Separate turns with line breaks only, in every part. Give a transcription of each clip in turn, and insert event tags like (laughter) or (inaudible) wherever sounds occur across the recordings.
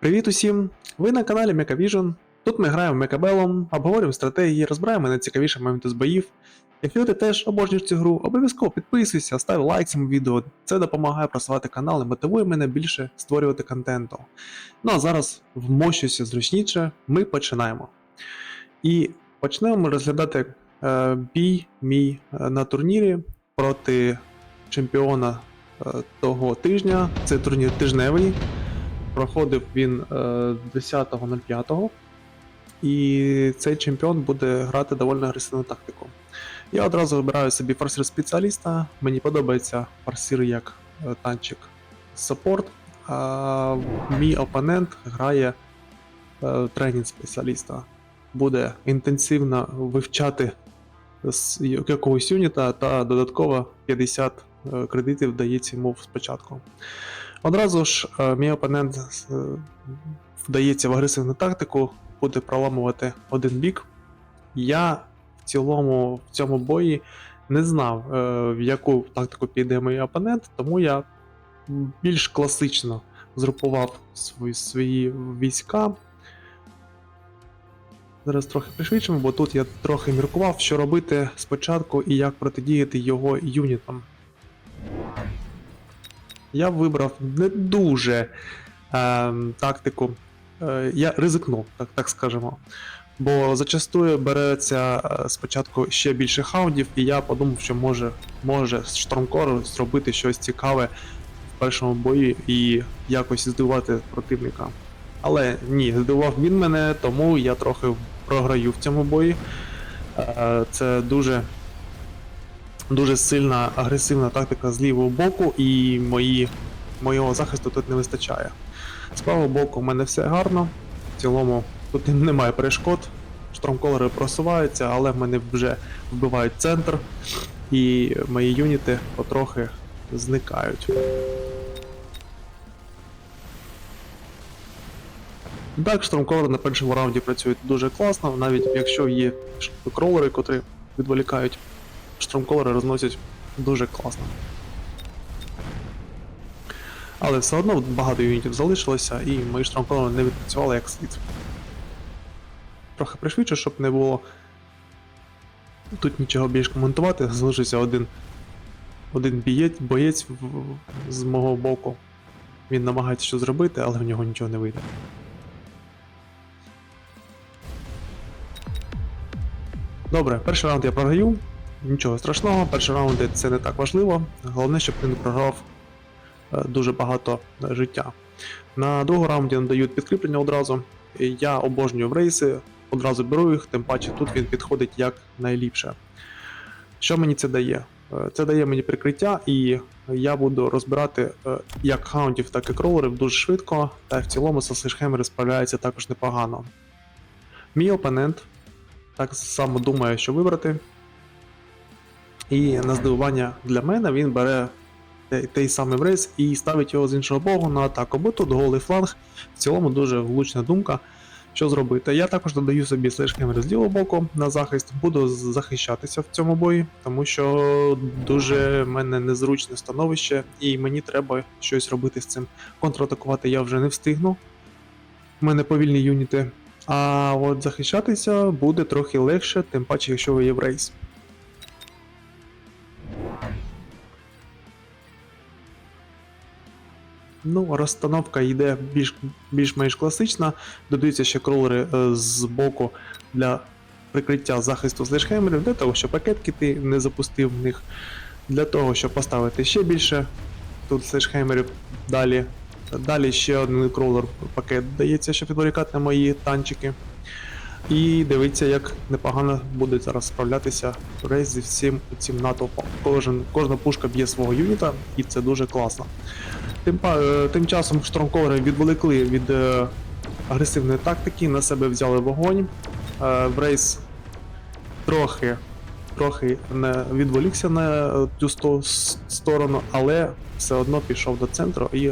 Привіт усім! Ви на каналі MechaVision. Тут ми граємо Мекабелом, обговорюємо стратегії, розбираємо найцікавіші моменти з боїв. Якщо ти теж обожнюєш цю гру, обов'язково підписуйся, став лайк цьому відео. Це допомагає просувати канал і мотивує мене більше створювати контенту. Ну а зараз вмощуся зручніше, ми починаємо. І почнемо розглядати е, бій мій е, на турнірі проти чемпіона того тижня. Це турнір тижневий. Проходив він е, 10.05. І цей чемпіон буде грати доволі агресивну тактику. Я одразу вибираю собі форсир спеціаліста. Мені подобається форсир як е, танчик саппорт. А мій опонент грає е, тренінг спеціаліста. Буде інтенсивно вивчати з якогось юніта та додатково 50 е, кредитів дається йому спочатку. Одразу ж е, мій опонент е, вдається в агресивну тактику, буде проламувати один бік. Я в цілому в цьому бої не знав, в яку тактику піде мій опонент, тому я більш класично згрупував свої, свої війська. Зараз трохи пришвидшимо, бо тут я трохи міркував, що робити спочатку і як протидіяти його юнітам. Я вибрав не дуже е, тактику. Е, я ризикнув, так, так скажемо. Бо зачастую береться е, спочатку ще більше хаундів, і я подумав, що може, може з зробити щось цікаве в першому бої і якось здивувати противника. Але ні, здивував він мене, тому я трохи програю в цьому бої. Е, Це дуже дуже сильна агресивна тактика з лівого боку, і мої, моєго захисту тут не вистачає. З правого боку в мене все гарно. В цілому тут немає перешкод. Штурмколери просуваються, але в мене вже вбивають центр, і мої юніти потрохи зникають. Так, штурмколери на першому раунді працюють дуже класно, навіть якщо є кролери, котрі відволікають штурмколери розносять дуже класно. Але все одно багато юнітів залишилося, і мої штурмколери не відпрацювали як слід. Трохи пришвидше, щоб не було тут нічого більш коментувати, залишився один, один бієць, боєць в- з мого боку. Він намагається щось зробити, але в нього нічого не вийде. Добре, перший раунд я програю. Нічого страшного, перший раунд це не так важливо. Головне, щоб ти не програв е, дуже багато е, життя. На другому раунді надають підкріплення одразу. Я обожнюю в рейси, одразу беру їх, тим паче тут він підходить як найліпше. Що мені це дає? Е, Це дає мені прикриття, і я буду розбирати як хаундів, так і кролерів дуже швидко, та в цілому Слешхемери справляється також непогано. Мій опонент так само думає, що вибрати. І на здивування для мене він бере той самий рейс і ставить його з іншого боку на атаку, бо тут голий фланг. В цілому дуже влучна думка, що зробити. Я також додаю собі слешкемер з лівого боку на захист, буду захищатися в цьому бої, тому що дуже в мене незручне становище, і мені треба щось робити з цим. Контратакувати я вже не встигну. У мене повільні юніти. А от захищатися буде трохи легше, тим паче, якщо ви є в рейс. Ну, розстановка йде більш, більш-менш класична. Додаються ще кролери е, з боку для прикриття захисту слешхемерів, для того, щоб пакетки ти не запустив в них, для того, щоб поставити ще більше тут слешхемерів далі. Далі ще один кролер пакет дається, щоб відволікати на мої танчики. І дивіться, як непогано буде зараз справлятися рейс зі всім цим натовпом. Кожен, кожна пушка б'є свого юніта, і це дуже класно. Тим, е, тим часом штурмковери відволікли від е, агресивної тактики, на себе взяли вогонь. Е, в рейс трохи, трохи не відволікся на е, цю сторону, але все одно пішов до центру і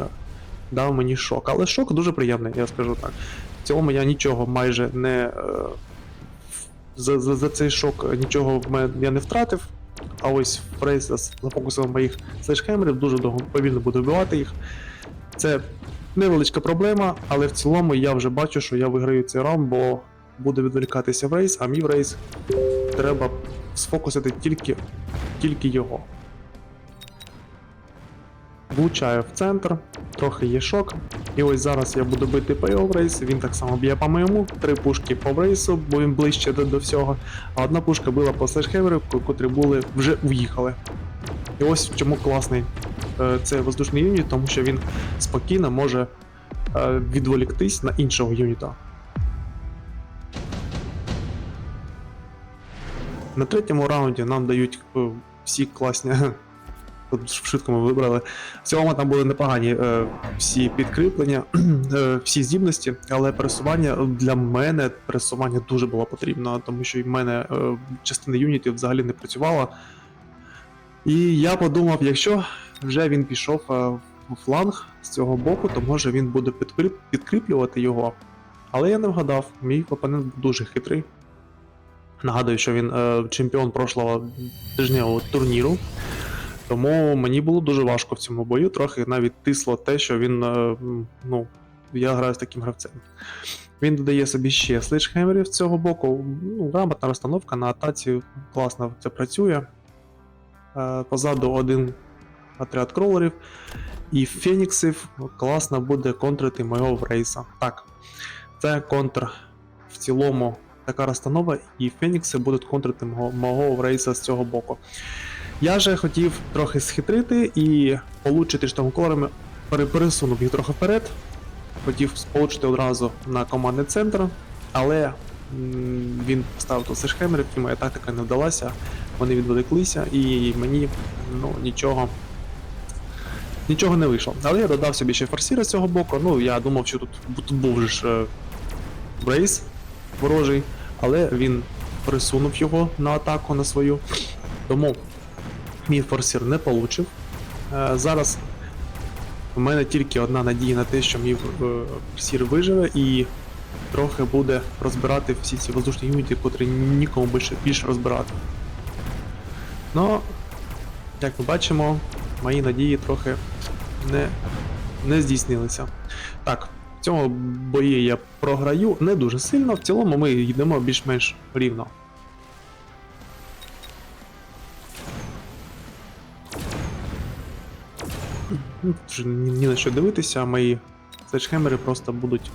дав мені шок. Але шок дуже приємний, я скажу так. В цілому я нічого майже не. е, За, за, за цей шок нічого я не втратив. а ось Фрейс за фокусом моїх слешхемерів дуже довго повільно буде вбивати їх. Це невеличка проблема, але в цілому я вже бачу, що я виграю цей раунд, бо буде відволікатися в рейс, а мій в рейс треба сфокусити тільки, тільки його. Влучаю в центр, трохи є шок. І ось зараз я буду бити по його в він так само б'є по моєму, три пушки по рейсу, бо він ближче до, до всього. А одна пушка била по слешхеверу, котрі були вже уїхали. І ось чому класний е, цей воздушний юніт, тому що він спокійно може е, відволіктись на іншого юніта. На третьому раунді нам дають е, всі класні. (laughs) Тут швидко ми вибрали. В цілому там були непогані е, всі підкріплення, (clears throat) е, всі здібності, але пересування для мене пересування дуже було потрібно, тому що в мене е, частина юнітів взагалі не працювала. І я подумав, якщо вже він пішов е, в фланг з цього боку, то може він буде підкріп, підкріплювати його. Але я не вгадав, мій опонент був дуже хитрий. Нагадую, що він е, чемпіон прошлого тижневого турніру. Тому мені було дуже важко в цьому бою. Трохи навіть тисло те, що він. е, Ну, я граю з таким гравцем. Він додає собі ще сличхемерів з цього боку. Ну, грамотна розстановка на атаці класно це працює. Е, Позаду один отряд кролерів. І феніксів класно буде контрити мого Врейса. Так, це контр в цілому така розстанова, і фенікси будуть контрити мого, мого Врейса з цього боку. Я же хотів трохи схитрити і получити штовхолерами, пересунув їх трохи вперед. Хотів получити одразу на командний центр, але він поставив тут сешхемерів, і моя тактика не вдалася. Вони відволіклися, і мені ну, нічого. Нічого не вийшло. Але я додав собі ще форсіра з цього боку. Ну, я думав, що тут, тут був ж е, брейс ворожий, але він присунув його на атаку на свою. Тому мій форсір не получив. Е, зараз у мене тільки одна надія на те, що мій е, форсір виживе і трохи буде розбирати всі ці воздушні юніти, котрі нікому більше, більше розбирати. Ну, як ми бачимо, мої надії трохи не, не здійснилися. Так, в цьому бої я програю не дуже сильно, в цілому ми йдемо більш-менш рівно. Вже ні, ні на що дивитися, мої следжхемери просто будуть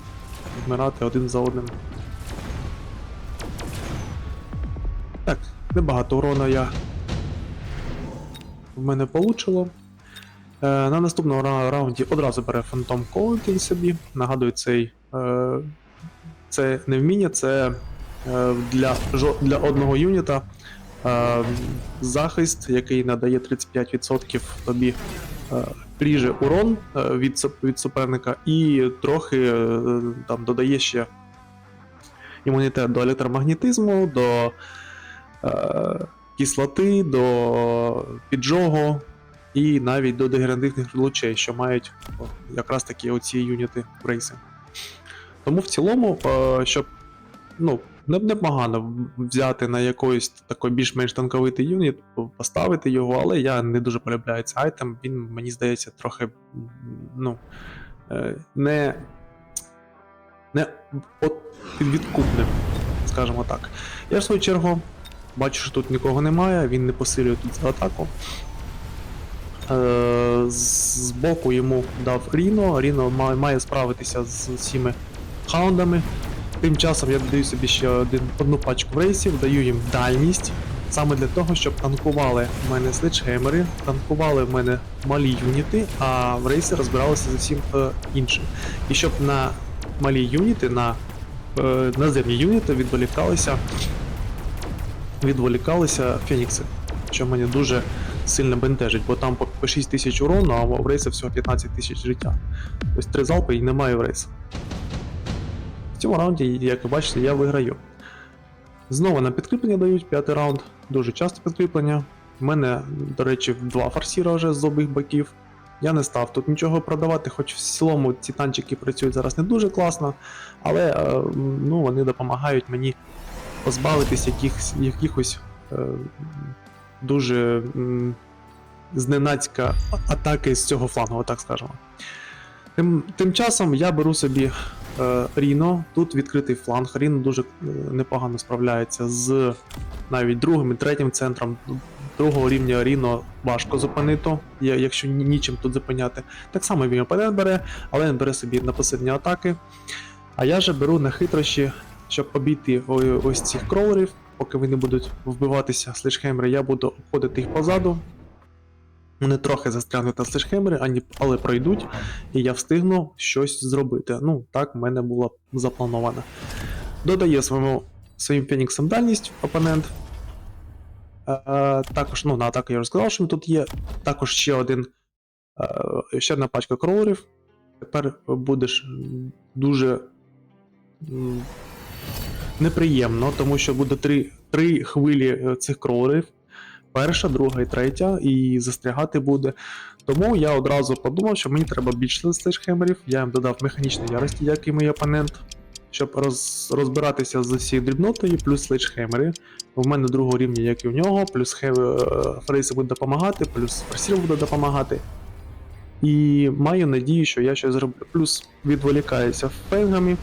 вмирати один за одним. Так, небагато урона я в мене получило. Е, на наступному ра- раунді одразу бере Phantom Counting собі. Нагадую, цей е, це не вміння, це е, для, для одного юніта е, захист, який надає 35% тобі е, ріже урон е, від, від суперника, і трохи е, там додає ще імунітет до електромагнетизму, до е, кислоти, до піджогу і навіть до дегенеративних лучей, що мають якраз такі оці юніти брейси. Тому в цілому, е, щоб ну, непогано взяти на якийсь такий більш-менш танковитий юніт, поставити його, але я не дуже полюбляю цей айтем. Він, мені здається, трохи ну, е, не, не от підвідкупним, скажімо так. Я в свою чергу бачу, що тут нікого немає, він не посилює тут за атаку. Е, з- Збоку йому дав Ріно. Ріно має, справитися з усіми хаундами. Тим часом я додаю собі ще один, одну пачку рейсів, даю їм дальність. Саме для того, щоб танкували в мене следжхемери, танкували в мене малі юніти, а в рейси розбиралися з усім е, іншим. І щоб на малі юніти, на е, наземні юніти відволікалися, відволікалися фенікси, що мене дуже сильно бентежить, бо там по, по 6 тисяч урону, а в рейса всього 15 тисяч життя. Ось три залпи і немає в рейса. Цьому раунді, як ви бачите, я виграю. Знову на підкріплення дають п'ятий раунд, дуже часто підкріплення. У мене, до речі, два форсіра вже з обох боків. Я не став тут нічого продавати, хоч в цілому ці танчики працюють зараз не дуже класно, але е, ну, вони допомагають мені позбавитись якихось, якихось е, дуже зненацька атаки з цього флангу, так скажемо. Тим, тим часом я беру собі Ріно. Тут відкритий фланг. Ріно дуже е, непогано справляється з навіть другим і третім центром. Другого рівня Ріно важко зупинити, якщо нічим тут зупиняти. Так само він опонент бере, але він бере собі на посильні атаки. А я же беру на хитрощі, щоб обійти ось цих кролерів, поки вони будуть вбиватися слешхемери, я буду обходити їх позаду. Вони трохи застрягнуть на слешхемери, ані- але пройдуть, і я встигну щось зробити. Ну, так в мене було заплановано. Додає своєму, своїм феніксам дальність опонент. Е, також, ну, на атаку я вже сказав, що тут є. Також ще один. Е, ще одна пачка кролерів. Тепер будеш дуже неприємно, тому що буде три, три хвилі е, цих кролерів. Перша, друга і третя, і застрягати буде. Тому я одразу подумав, що мені треба більше слешхемерів. Я їм додав механічної ярості, як і мій опонент, щоб роз, розбиратися з усією дрібнотою, плюс слейджхемери. У мене другого рівня, як і в нього, плюс е, Фрейси буде допомагати, плюс Фарсір буде допомагати. І маю надію, що я щось зроблю. Плюс відволікаюся фенгами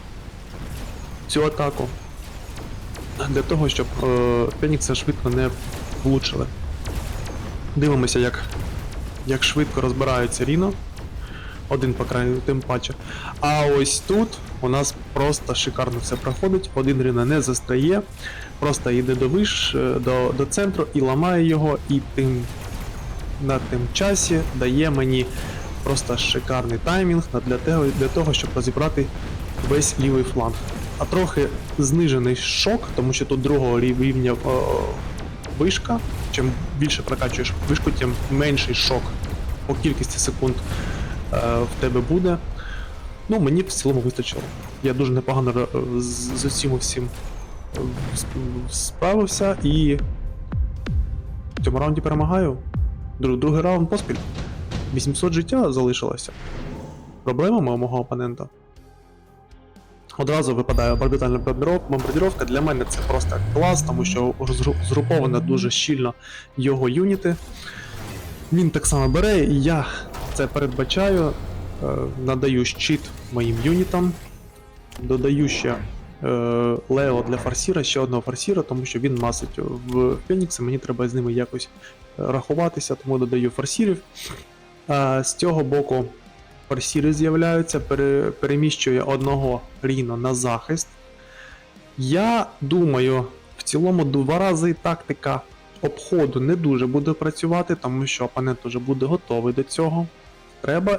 цю атаку. Для того, щоб е, Фенікса швидко не влучили. Дивимося, як, як швидко розбираються Ріно. Один по крайню, тим паче. А ось тут у нас просто шикарно все проходить. Один Ріно не застряє, просто йде до виш, е, до, до центру і ламає його, і тим на тим часі дає мені просто шикарний таймінг для того, для того, щоб розібрати весь лівий фланг. А трохи знижений шок, тому що тут другого рівня вишка. Чим більше прокачуєш вишку, тим менший шок по кількості секунд е, в тебе буде. Ну, мені в цілому вистачило. Я дуже непогано з, з усім всім е, справився і в цьому раунді перемагаю. Друг, другий раунд поспіль. 800 життя залишилося. Проблема мого опонента. Одразу випадає орбітальна бомбардировка. Для мене це просто клас, тому що згруповано дуже щільно його юніти. Він так само бере, і я це передбачаю. Е, надаю щит моїм юнітам. Додаю ще е, Лео для фарсіра, ще одного фарсіра, тому що він масить в Фенікса, мені треба з ними якось е, рахуватися, тому додаю фарсірів. З цього боку фарсіри з'являються, пере, переміщує одного Ріно на захист. Я думаю, в цілому два рази тактика обходу не дуже буде працювати, тому що опонент вже буде готовий до цього. Треба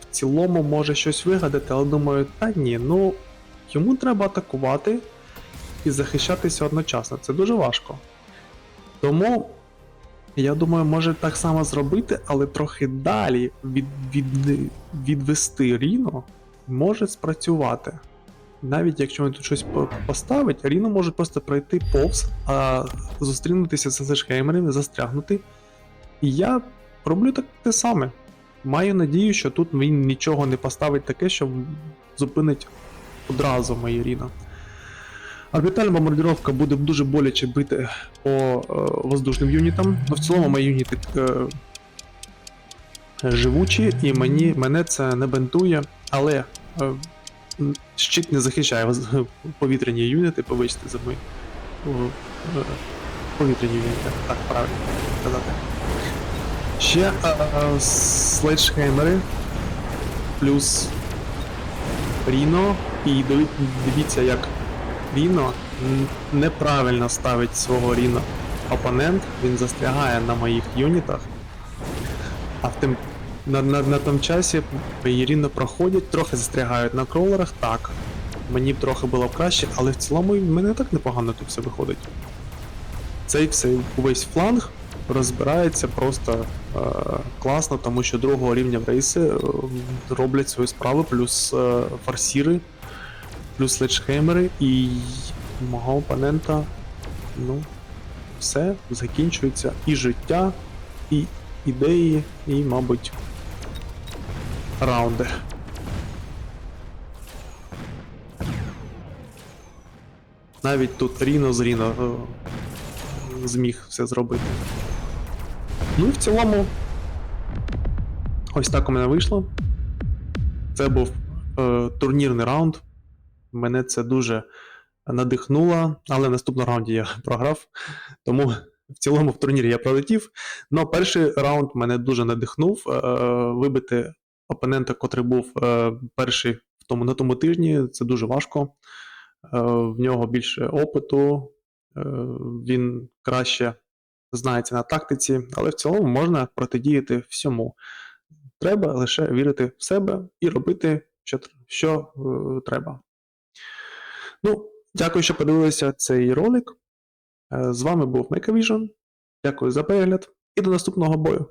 в цілому може щось вигадати, але думаю, та ні, ну йому треба атакувати і захищатися одночасно. Це дуже важко. Тому я думаю, може так само зробити, але трохи далі від, від, відвести Ріно може спрацювати. Навіть якщо він тут щось поставить, Ріно може просто пройти повз, а зустрінутися з Зешхеймерами, застрягнути. І я роблю так те саме. Маю надію, що тут він нічого не поставить таке, що зупинить одразу мої Ріно. Орбітальна бомбардировка буде дуже боляче бити по е, воздушним юнітам. Ну, в цілому мої юніти е, живучі, і мені, мене це не бентує, але е, щит не захищає повітряні юніти, побачте за мої. е, Повітряні юніти, так правильно казати. Ще е, е, слейджхеймери плюс Ріно. І дивіться, як Ріно неправильно ставить свого Ріно опонент, він застрягає на моїх юнітах. А в тим, на, на, на тому часі мої Ріно проходять, трохи застрягають на кролерах, так. Мені б трохи було б краще, але в цілому в мене так непогано тут все виходить. Цей все увесь фланг розбирається просто е, класно, тому що другого рівня в рейси е, роблять свою справу, плюс е, форсіри, плюс леджхеймери, і мого опонента, ну, все закінчується і життя, і ідеї, і, мабуть, раунди. Навіть тут Ріно з Ріно е, зміг все зробити. Ну і в цілому, ось так у мене вийшло. Це був е, турнірний раунд. Мене це дуже надихнуло, але в наступному раунді я (laughs) програв. Тому в цілому в турнірі я пролетів. Но перший раунд мене дуже надихнув. Е, вибити опонента, котрий був е, перший в тому, на тому тижні, це дуже важко. Е, в нього більше опиту, він краще знається на тактиці, але в цілому можна протидіяти всьому. Треба лише вірити в себе і робити, що, що треба. Ну, дякую, що подивилися цей ролик. Е, З вами був MechaVision. Дякую за перегляд і до наступного бою.